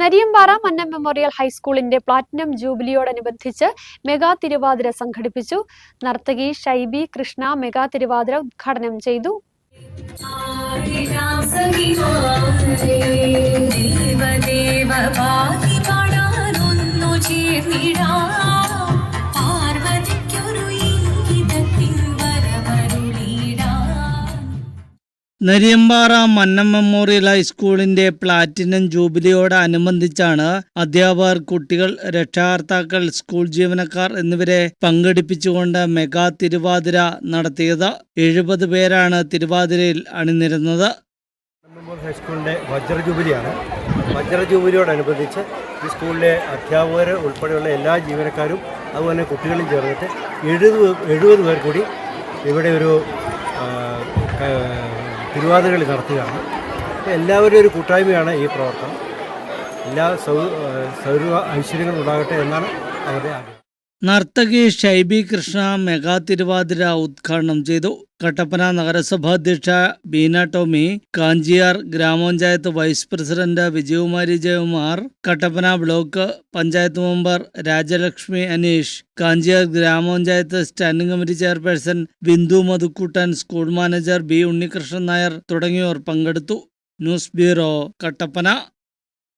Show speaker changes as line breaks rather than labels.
Nariyampara Mannam memorial ഹൈസ്കൂളിന്റെ platinum ജൂബിലിയോടനുബന്ധിച്ച് mega Thiruvathira സംഘടിപ്പിച്ചു. നർത്തകി ഷൈബി കൃഷ്ണ മെഗാ തിരുവാതിര ഉദ്ഘാടനം ചെയ്തു.
ദേവദേവ
നരിയമ്പാറ മന്നം മെമ്മോറിയൽ ഹൈസ്കൂളിന്റെ പ്ലാറ്റിനം ജൂബിലിയോടനുബന്ധിച്ചാണ് അധ്യാപകർ കുട്ടികൾ രക്ഷാകർത്താക്കൾ സ്കൂൾ ജീവനക്കാർ എന്നിവരെ പങ്കെടുപ്പിച്ചുകൊണ്ട് മെഗാ തിരുവാതിര നടത്തിയത്. എഴുപത് പേരാണ് തിരുവാതിരയിൽ അണിനിരുന്നത്.
ഹൈസ്കൂളിന്റെ വജ്ര ജൂബിലിയാണ്. വജ്ര ജൂബിലിയോടനുബന്ധിച്ച് ഈ സ്കൂളിലെ അധ്യാപകരെ ഉൾപ്പെടെയുള്ള എല്ലാ ജീവനക്കാരും അതുപോലെ കുട്ടികളും ചേർന്നിട്ട് എഴുപത് എഴുപത് പേർ കൂടി ഇവിടെ ഒരു തിരുവാതിരകളി നടത്തുകയാണ്. എല്ലാവരും ഒരു കൂട്ടായ്മയാണ് ഈ പ്രവർത്തനം. എല്ലാ സൗ സൗര ഐശ്വര്യങ്ങളും ഉണ്ടാകട്ടെ എന്നാണ് അവരുടെ ആഗ്രഹം.
നർത്തകി ഷൈബി കൃഷ്ണ മെഗാ തിരുവാതിര ഉദ്ഘാടനം ചെയ്തു. കട്ടപ്പന നഗരസഭാ അധ്യക്ഷ ബീന ടോമി കാഞ്ചിയാർ ഗ്രാമപഞ്ചായത്ത് vice president Vijayakumari Jayakumar Kattappana block panchayat member Rajalakshmi Aneesh Kanchiyar ഗ്രാമപഞ്ചായത്ത് standing committee chairperson Bindu Madhukuttan school manager B Unnikrishnan Nair തുടങ്ങിയവർ പങ്കെടുത്തു. News bureau Kattappana.